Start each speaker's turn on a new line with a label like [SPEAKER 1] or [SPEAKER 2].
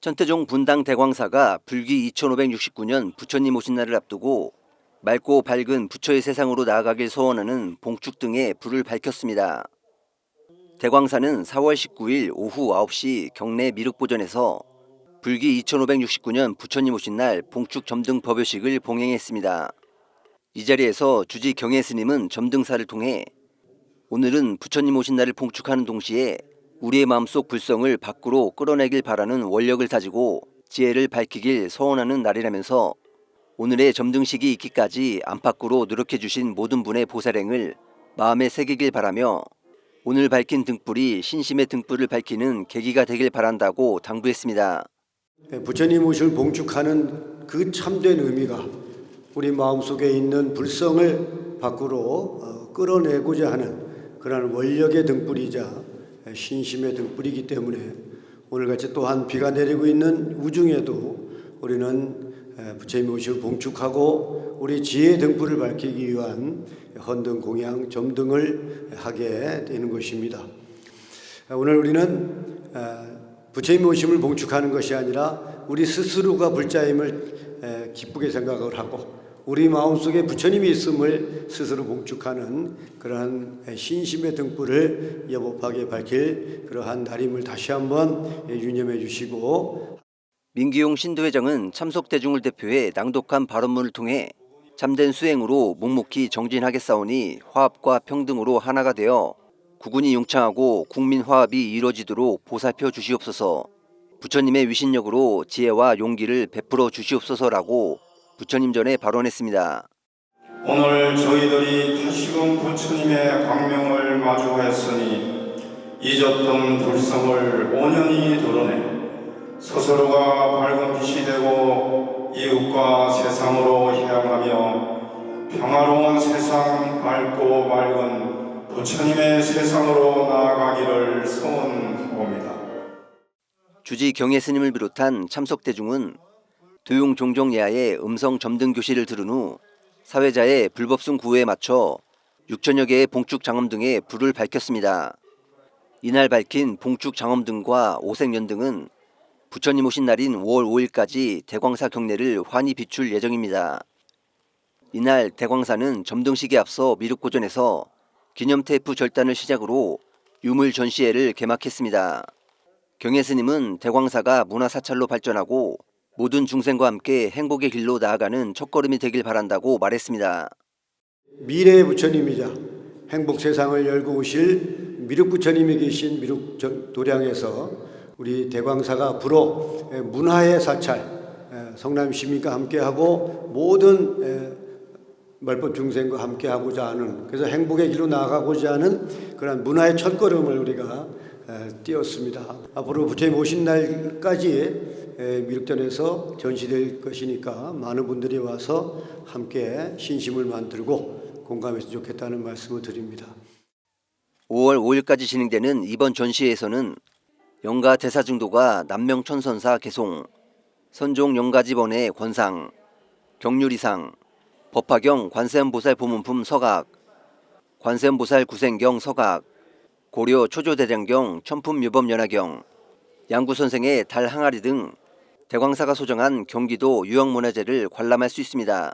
[SPEAKER 1] 천태종 분당 대광사가 불기 2569년 부처님 오신 날을 앞두고 맑고 밝은 부처의 세상으로 나아가길 소원하는 봉축 등에 불을 밝혔습니다. 대광사는 4월 19일 오후 9시 경내 미륵보전에서 불기 2569년 부처님 오신 날 봉축 점등 법요식을 봉행했습니다. 이 자리에서 주지 경혜 스님은 점등사를 통해 오늘은 부처님 오신 날을 봉축하는 동시에 우리의 마음속 불성을 밖으로 끌어내길 바라는 원력을 다지고 지혜를 밝히길 소원하는 날이라면서 오늘의 점등식이 있기까지 안팎으로 노력해 주신 모든 분의 보살행을 마음에 새기길 바라며 오늘 밝힌 등불이 신심의 등불을 밝히는 계기가 되길 바란다고 당부했습니다.
[SPEAKER 2] 예, 부처님 오실 봉축하는 그 참된 의미가 우리 마음속에 있는 불성을 밖으로 어, 끌어내고자 하는 그러한 원력의 등불이자 예, 신심의 등불이기 때문에 오늘같이 또한 비가 내리고 있는 우중에도 우리는 예, 부처님 오실 봉축하고 우리 지혜의 등불을 밝히기 위한 헌등 공양 점등을 하게 되는 것입니다. 오늘 우리는 어, 부처님 오심을 봉축하는 것이 아니라 우리 스스로가 불자임을 에, 기쁘게 생각을 하고 우리 마음속에 부처님이 있음을 스스로 봉축하는 그러한 에, 신심의 등불을 여법하게 밝힐 그러한 날임을 다시 한번 에, 유념해 주시고
[SPEAKER 1] 민기용 신도회장은 참석 대중을 대표해 낭독한 발언문을 통해 참된 수행으로 묵묵히 정진하겠사오니 화합과 평등으로 하나가 되어 국군이 융창하고 국민 화합이 이루어지도록 보살펴 주시옵소서. 부처님의 위신력으로 지혜와 용기를 베풀어 주시옵소서라고 부처님 전에 발언했습니다.
[SPEAKER 3] 오늘 저희들이 다시금 부처님의 광명을 마주하였으니 잊었던 불성을 온연히 드러내 스스로가 밝은 빛이 되고 이웃과 세상으로 향하며 평화로운 세상 밝고 맑은 부처님의 세상으로 나아가기를 소원합니다.
[SPEAKER 1] 주지 경혜 스님을 비롯한 참석 대중은 도용 종종 예하의 음성 점등 교실을 들은 후 사회자의 불법성 구호에 맞춰 6천여 개의 봉축 장엄 등에 불을 밝혔습니다. 이날 밝힌 봉축 장엄 등과 오색연 등은 부처님 오신 날인 5월 5일까지 대광사 경내를 환히 비출 예정입니다. 이날 대광사는 점등식에 앞서 미륵고전에서 기념 테이프 절단을 시작으로 유물 전시회를 개막했습니다. 경혜 스님은 대광사가 문화 사찰로 발전하고 모든 중생과 함께 행복의 길로 나아가는 첫걸음이 되길 바란다고 말했습니다.
[SPEAKER 2] 미래의 부처님이자 행복 세상을 열고 오실 미륵 부처님이 계신 미륵 전- 도량에서 우리 대광사가 에, 문화의 사찰 에, 성남 시민과 함께하고 모든 에, 말법 중생과 함께하고자 하는 그래서 행복의 길로 나아가고자 하는 그런 문화의 첫걸음을 우리가 에, 띄었습니다. 앞으로 부처님 오신 날까지 에, 미륵전에서 전시될 것이니까 많은 분들이 와서 함께 신심을 만들고 공감했으면 좋겠다는 말씀을 드립니다.
[SPEAKER 1] 5월 5일까지 진행되는 이번 전시회에서는 영가 대사증도가 남명천선사 개송, 선종 영가지번의 권상, 경률이상, 법화경 관세음보살 보문품 서각, 관세음보살 구생경 서각, 고려 초조대장경 천품유법연화경, 양구선생의 달 항아리 등 대광사가 소정한 경기도 유형문화재를 관람할 수 있습니다.